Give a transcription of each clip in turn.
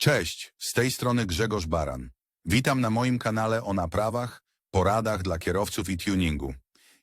Cześć, z tej strony Grzegorz Baran. Witam na moim kanale o naprawach, poradach dla kierowców i tuningu.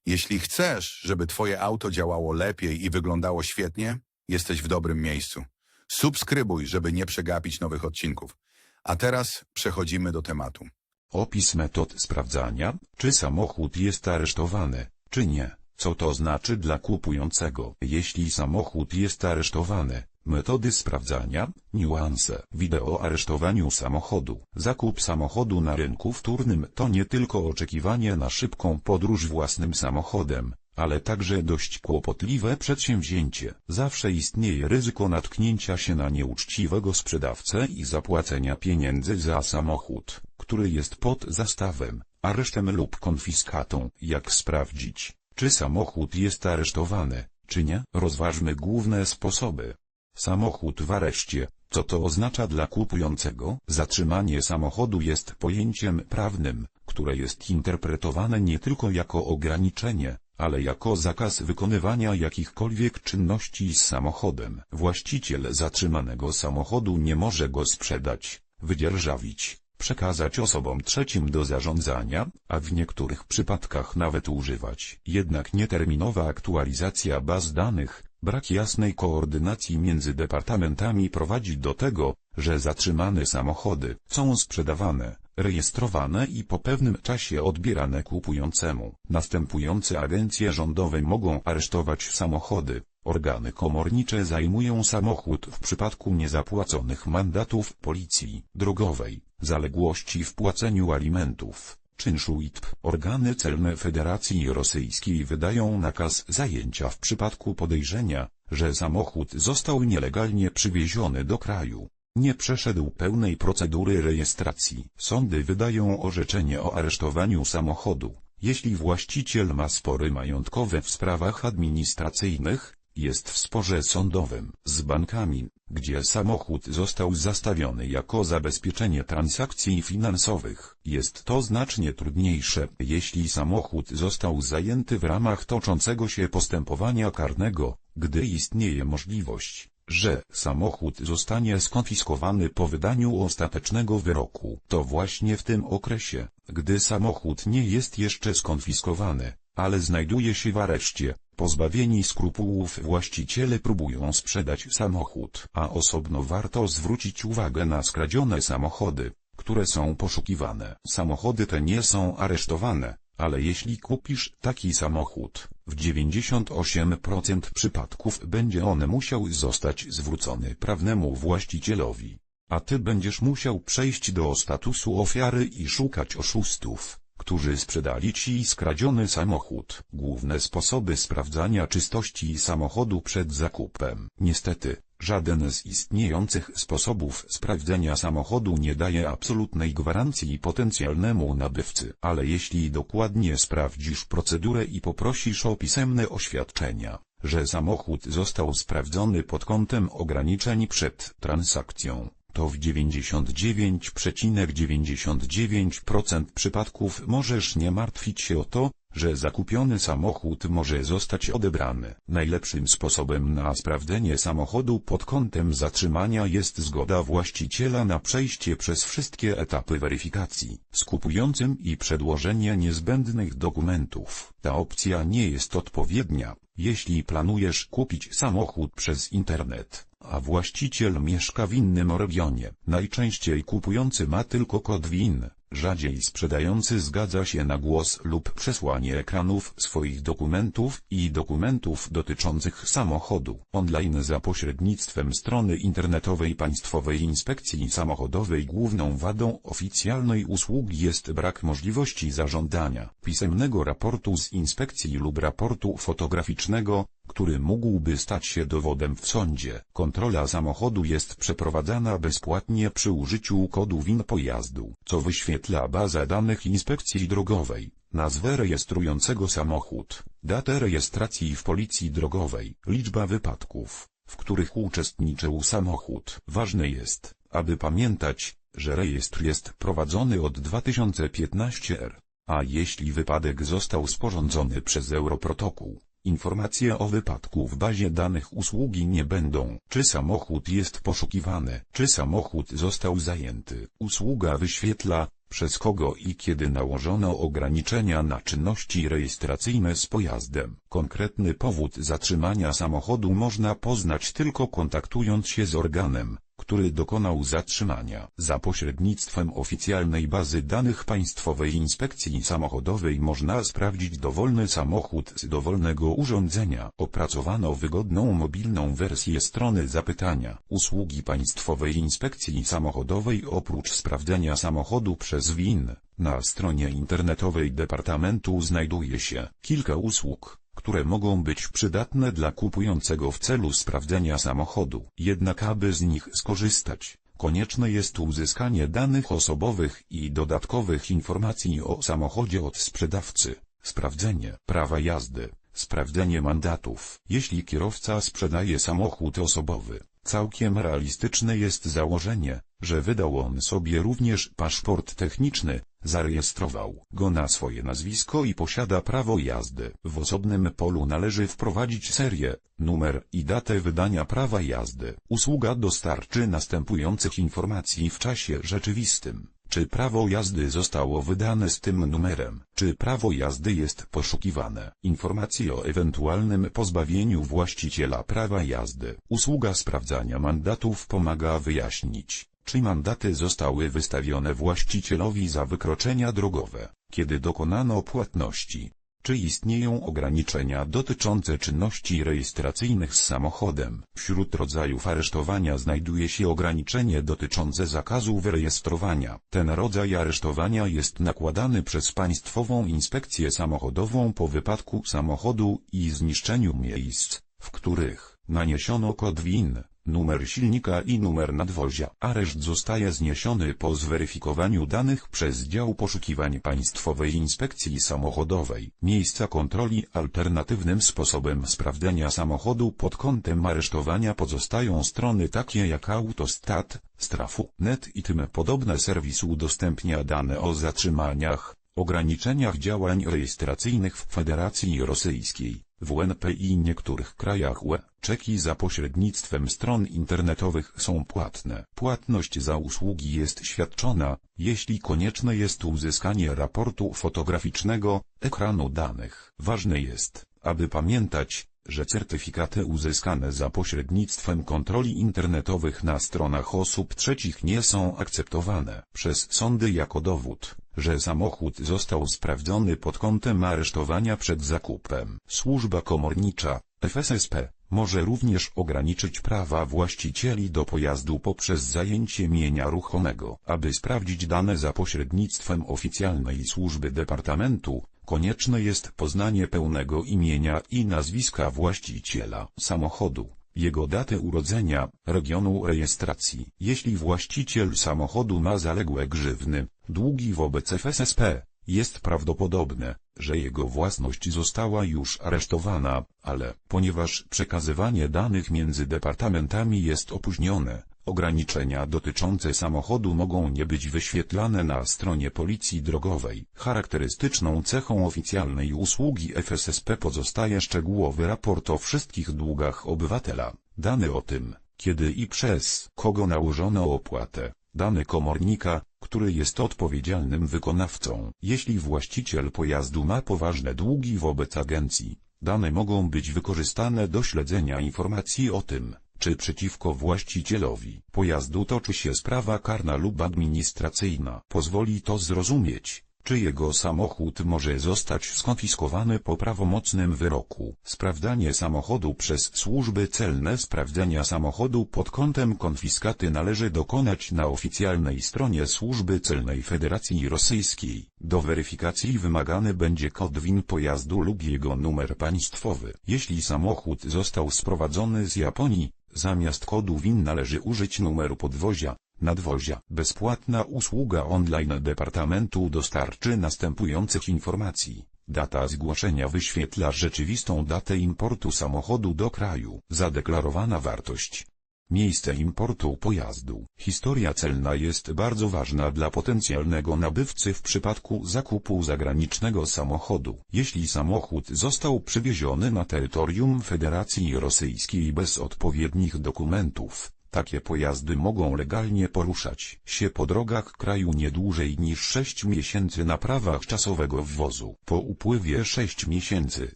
Jeśli chcesz, żeby Twoje auto działało lepiej i wyglądało świetnie, jesteś w dobrym miejscu. Subskrybuj, żeby nie przegapić nowych odcinków. A teraz przechodzimy do tematu. Opis metod sprawdzania, czy samochód jest aresztowany, czy nie. Co to znaczy dla kupującego? Jeśli samochód jest aresztowany, metody sprawdzania, niuanse. Wideo o aresztowaniu samochodu. Zakup samochodu na rynku wtórnym to nie tylko oczekiwanie na szybką podróż własnym samochodem, ale także dość kłopotliwe przedsięwzięcie. Zawsze istnieje ryzyko natknięcia się na nieuczciwego sprzedawcę i zapłacenia pieniędzy za samochód, który jest pod zastawem, aresztem lub konfiskatą. Jak sprawdzić, czy samochód jest aresztowany, czy nie? Rozważmy główne sposoby. Samochód w areszcie. Co to oznacza dla kupującego? Zatrzymanie samochodu jest pojęciem prawnym, które jest interpretowane nie tylko jako ograniczenie, ale jako zakaz wykonywania jakichkolwiek czynności z samochodem. Właściciel zatrzymanego samochodu nie może go sprzedać, wydzierżawić, przekazać osobom trzecim do zarządzania, a w niektórych przypadkach nawet używać. Jednak nieterminowa aktualizacja baz danych, brak jasnej koordynacji między departamentami prowadzi do tego, że zatrzymane samochody są sprzedawane, rejestrowane i po pewnym czasie odbierane kupującemu. Następujące agencje rządowe mogą aresztować samochody. Organy komornicze zajmują samochód w przypadku niezapłaconych mandatów policji drogowej, zaległości w płaceniu alimentów, czynszu ITP. Organy celne Federacji Rosyjskiej wydają nakaz zajęcia w przypadku podejrzenia, że samochód został nielegalnie przywieziony do kraju. Nie przeszedł pełnej procedury rejestracji. Sądy wydają orzeczenie o aresztowaniu samochodu, jeśli właściciel ma spory majątkowe w sprawach administracyjnych, jest w sporze sądowym z bankami, gdzie samochód został zastawiony jako zabezpieczenie transakcji finansowych. Jest to znacznie trudniejsze, jeśli samochód został zajęty w ramach toczącego się postępowania karnego, gdy istnieje możliwość, że samochód zostanie skonfiskowany po wydaniu ostatecznego wyroku. To właśnie w tym okresie, gdy samochód nie jest jeszcze skonfiskowany, ale znajduje się w areszcie, pozbawieni skrupułów właściciele próbują sprzedać samochód. A osobno warto zwrócić uwagę na skradzione samochody, które są poszukiwane. Samochody te nie są aresztowane, ale jeśli kupisz taki samochód, w 98% przypadków będzie on musiał zostać zwrócony prawnemu właścicielowi. A ty będziesz musiał przejść do statusu ofiary i szukać oszustów, którzy sprzedali ci skradziony samochód. Główne sposoby sprawdzania czystości samochodu przed zakupem. Niestety, żaden z istniejących sposobów sprawdzenia samochodu nie daje absolutnej gwarancji potencjalnemu nabywcy. Ale jeśli dokładnie sprawdzisz procedurę i poprosisz o pisemne oświadczenia, że samochód został sprawdzony pod kątem ograniczeń przed transakcją, to w 99,99% przypadków możesz nie martwić się o to, że zakupiony samochód może zostać odebrany. Najlepszym sposobem na sprawdzenie samochodu pod kątem zatrzymania jest zgoda właściciela na przejście przez wszystkie etapy weryfikacji z kupującym i przedłożenie niezbędnych dokumentów. Ta opcja nie jest odpowiednia, jeśli planujesz kupić samochód przez internet a właściciel mieszka w innym regionie. Najczęściej kupujący ma tylko kod WIN, rzadziej sprzedający zgadza się na głos lub przesłanie ekranów swoich dokumentów i dokumentów dotyczących samochodu online za pośrednictwem strony internetowej Państwowej Inspekcji Samochodowej. Główną wadą oficjalnej usługi jest brak możliwości zażądania pisemnego raportu z inspekcji lub raportu fotograficznego, który mógłby stać się dowodem w sądzie. Kontrola samochodu jest przeprowadzana bezpłatnie przy użyciu kodu WIN pojazdu, co wyświetla baza danych inspekcji drogowej, nazwę rejestrującego samochód, datę rejestracji w policji drogowej, liczba wypadków, w których uczestniczył samochód. Ważne jest, aby pamiętać, że rejestr jest prowadzony od 2015 r. A jeśli wypadek został sporządzony przez Europrotokół, Informacje o wypadku w bazie danych usługi nie będą. Czy samochód jest poszukiwany? Czy samochód został zajęty? Usługa wyświetla, przez kogo i kiedy nałożono ograniczenia na czynności rejestracyjne z pojazdem. Konkretny powód zatrzymania samochodu można poznać tylko kontaktując się z organem, który dokonał zatrzymania. Za pośrednictwem oficjalnej bazy danych Państwowej Inspekcji Samochodowej można sprawdzić dowolny samochód z dowolnego urządzenia. Opracowano wygodną mobilną wersję strony zapytania. Usługi Państwowej Inspekcji Samochodowej oprócz sprawdzenia samochodu przez WIN, na stronie internetowej Departamentu znajduje się kilka usług które mogą być przydatne dla kupującego w celu sprawdzenia samochodu. Jednak aby z nich skorzystać, konieczne jest uzyskanie danych osobowych i dodatkowych informacji o samochodzie od sprzedawcy, sprawdzenie prawa jazdy, sprawdzenie mandatów. Jeśli kierowca sprzedaje samochód osobowy, całkiem realistyczne jest założenie, że wydał on sobie również paszport techniczny, zarejestrował go na swoje nazwisko i posiada prawo jazdy. W osobnym polu należy wprowadzić serię, numer i datę wydania prawa jazdy. Usługa dostarczy następujących informacji w czasie rzeczywistym. Czy prawo jazdy zostało wydane z tym numerem? Czy prawo jazdy jest poszukiwane? Informacje o ewentualnym pozbawieniu właściciela prawa jazdy. Usługa sprawdzania mandatów pomaga wyjaśnić, czy mandaty zostały wystawione właścicielowi za wykroczenia drogowe, kiedy dokonano płatności, czy istnieją ograniczenia dotyczące czynności rejestracyjnych z samochodem. Wśród rodzajów aresztowania znajduje się ograniczenie dotyczące zakazu wyrejestrowania. Ten rodzaj aresztowania jest nakładany przez Państwową Inspekcję Samochodową po wypadku samochodu i zniszczeniu miejsc, w których naniesiono kod WIN numer silnika i numer nadwozia. Areszt zostaje zniesiony po zweryfikowaniu danych przez dział poszukiwań Państwowej Inspekcji Samochodowej. Miejsca kontroli alternatywnym sposobem sprawdzenia samochodu pod kątem aresztowania pozostają strony takie jak Autostat, Strafu.net i tym podobne serwis udostępnia dane o zatrzymaniach, ograniczeniach działań rejestracyjnych w Federacji Rosyjskiej, WNP i niektórych krajach UE. Czeki za pośrednictwem stron internetowych są płatne. Płatność za usługi jest świadczona, jeśli konieczne jest uzyskanie raportu fotograficznego, ekranu danych. Ważne jest, aby pamiętać, że certyfikaty uzyskane za pośrednictwem kontroli internetowych na stronach osób trzecich nie są akceptowane przez sądy jako dowód, że samochód został sprawdzony pod kątem aresztowania przed zakupem. Służba komornicza, FSSP, może również ograniczyć prawa właścicieli do pojazdu poprzez zajęcie mienia ruchomego. Aby sprawdzić dane za pośrednictwem oficjalnej służby departamentu, konieczne jest poznanie pełnego imienia i nazwiska właściciela samochodu, jego daty urodzenia, regionu rejestracji. Jeśli właściciel samochodu ma zaległe grzywny, długi wobec FSSP, jest prawdopodobne, że jego własność została już aresztowana, ale ponieważ przekazywanie danych między departamentami jest opóźnione, ograniczenia dotyczące samochodu mogą nie być wyświetlane na stronie Policji Drogowej. Charakterystyczną cechą oficjalnej usługi FSSP pozostaje szczegółowy raport o wszystkich długach obywatela, dane o tym, kiedy i przez kogo nałożono opłatę, dane komornika, który jest odpowiedzialnym wykonawcą. Jeśli właściciel pojazdu ma poważne długi wobec agencji, dane mogą być wykorzystane do śledzenia informacji o tym, czy przeciwko właścicielowi pojazdu toczy się sprawa karna lub administracyjna. Pozwoli to zrozumieć, czy jego samochód może zostać skonfiskowany po prawomocnym wyroku. Sprawdzanie samochodu przez służby celne Sprawdzenia samochodu pod kątem konfiskaty należy dokonać na oficjalnej stronie Służby Celnej Federacji Rosyjskiej. Do weryfikacji wymagany będzie kod WIN pojazdu lub jego numer państwowy. Jeśli samochód został sprowadzony z Japonii, zamiast kodu WIN należy użyć numeru podwozia, nadwozia. Bezpłatna usługa online Departamentu dostarczy następujących informacji. Data zgłoszenia wyświetla rzeczywistą datę importu samochodu do kraju. Zadeklarowana wartość. Miejsce importu pojazdu. Historia celna jest bardzo ważna dla potencjalnego nabywcy w przypadku zakupu zagranicznego samochodu. Jeśli samochód został przywieziony na terytorium Federacji Rosyjskiej bez odpowiednich dokumentów, takie pojazdy mogą legalnie poruszać się po drogach kraju nie dłużej niż 6 miesięcy na prawach czasowego wwozu. Po upływie 6 miesięcy,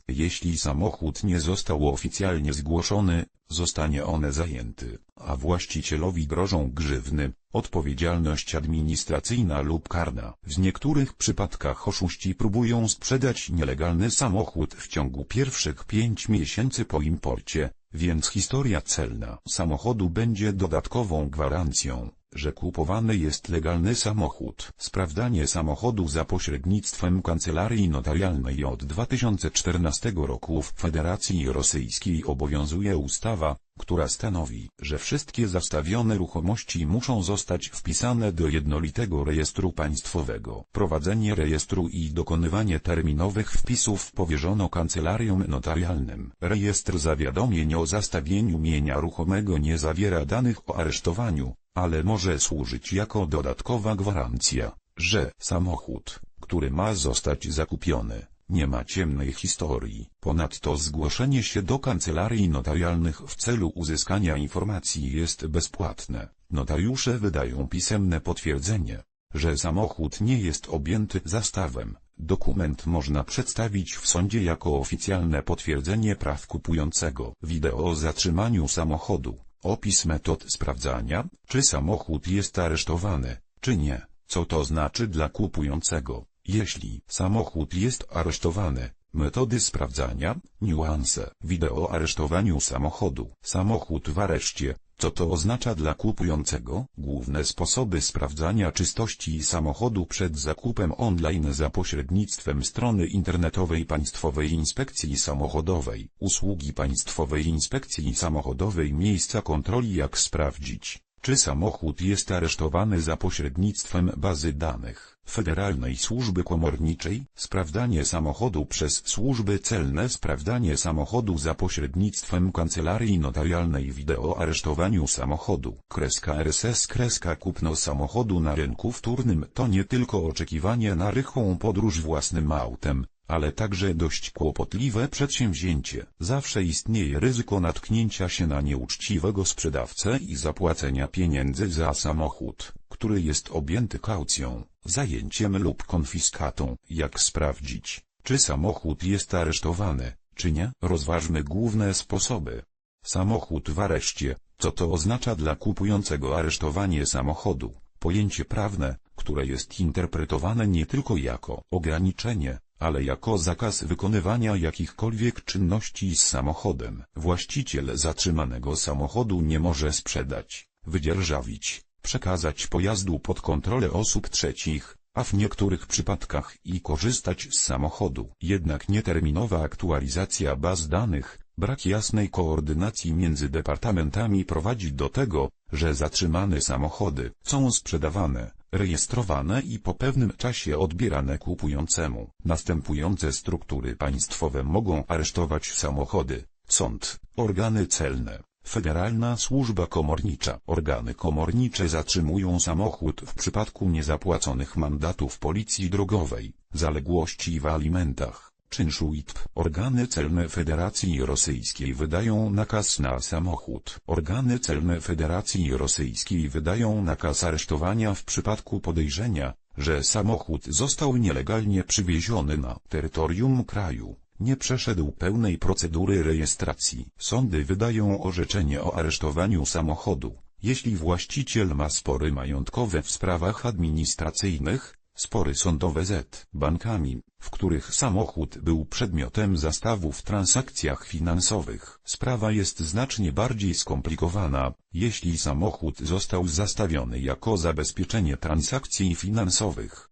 jeśli samochód nie został oficjalnie zgłoszony, zostanie on zajęty, a właścicielowi grożą grzywny, odpowiedzialność administracyjna lub karna. W niektórych przypadkach oszuści próbują sprzedać nielegalny samochód w ciągu pierwszych 5 miesięcy po imporcie, więc historia celna samochodu będzie dodatkową gwarancją, że kupowany jest legalny samochód. Sprawdzanie samochodu za pośrednictwem kancelarii notarialnej od 2014 roku w Federacji Rosyjskiej obowiązuje ustawa, która stanowi, że wszystkie zastawione ruchomości muszą zostać wpisane do jednolitego rejestru państwowego. Prowadzenie rejestru i dokonywanie terminowych wpisów powierzono kancelariom notarialnym. Rejestr zawiadomień o zastawieniu mienia ruchomego nie zawiera danych o aresztowaniu, ale może służyć jako dodatkowa gwarancja, że samochód, który ma zostać zakupiony, nie ma ciemnej historii. Ponadto zgłoszenie się do kancelarii notarialnych w celu uzyskania informacji jest bezpłatne. Notariusze wydają pisemne potwierdzenie, że samochód nie jest objęty zastawem. Dokument można przedstawić w sądzie jako oficjalne potwierdzenie praw kupującego. Wideo o zatrzymaniu samochodu. Opis metod sprawdzania, czy samochód jest aresztowany, czy nie. Co to znaczy dla kupującego? Jeśli samochód jest aresztowany, metody sprawdzania, niuanse, wideo o aresztowaniu samochodu, samochód w areszcie, co to oznacza dla kupującego, główne sposoby sprawdzania czystości samochodu przed zakupem online za pośrednictwem strony internetowej Państwowej Inspekcji Samochodowej, usługi Państwowej Inspekcji Samochodowej miejsca kontroli jak sprawdzić, czy samochód jest aresztowany za pośrednictwem bazy danych Federalnej Służby Komorniczej, sprawdzanie samochodu przez służby celne, sprawdzanie samochodu za pośrednictwem kancelarii notarialnej, wideo aresztowaniu samochodu, kreska RSS, kreska kupno samochodu na rynku wtórnym to nie tylko oczekiwanie na rychłą podróż własnym autem, ale także dość kłopotliwe przedsięwzięcie. Zawsze istnieje ryzyko natknięcia się na nieuczciwego sprzedawcę i zapłacenia pieniędzy za samochód, który jest objęty kaucją, zajęciem lub konfiskatą. Jak sprawdzić, czy samochód jest aresztowany, czy nie? Rozważmy główne sposoby. Samochód w areszcie, co to oznacza dla kupującego aresztowanie samochodu, pojęcie prawne, które jest interpretowane nie tylko jako ograniczenie, ale jako zakaz wykonywania jakichkolwiek czynności z samochodem. Właściciel zatrzymanego samochodu nie może sprzedać, wydzierżawić, przekazać pojazdu pod kontrolę osób trzecich, a w niektórych przypadkach i korzystać z samochodu. Jednak nieterminowa aktualizacja baz danych, brak jasnej koordynacji między departamentami prowadzi do tego, że zatrzymane samochody są sprzedawane, rejestrowane i po pewnym czasie odbierane kupującemu. Następujące struktury państwowe mogą aresztować samochody. Sąd, organy celne, Federalna Służba Komornicza. Organy komornicze zatrzymują samochód w przypadku niezapłaconych mandatów policji drogowej, zaległości w alimentach, czynszu ITP. Organy celne Federacji Rosyjskiej wydają nakaz na samochód. Organy celne Federacji Rosyjskiej wydają nakaz aresztowania w przypadku podejrzenia, że samochód został nielegalnie przywieziony na terytorium kraju nie przeszedł pełnej procedury rejestracji. Sądy wydają orzeczenie o aresztowaniu samochodu, jeśli właściciel ma spory majątkowe w sprawach administracyjnych, spory sądowe z bankami, w których samochód był przedmiotem zastawu w transakcjach finansowych. Sprawa jest znacznie bardziej skomplikowana, jeśli samochód został zastawiony jako zabezpieczenie transakcji finansowych.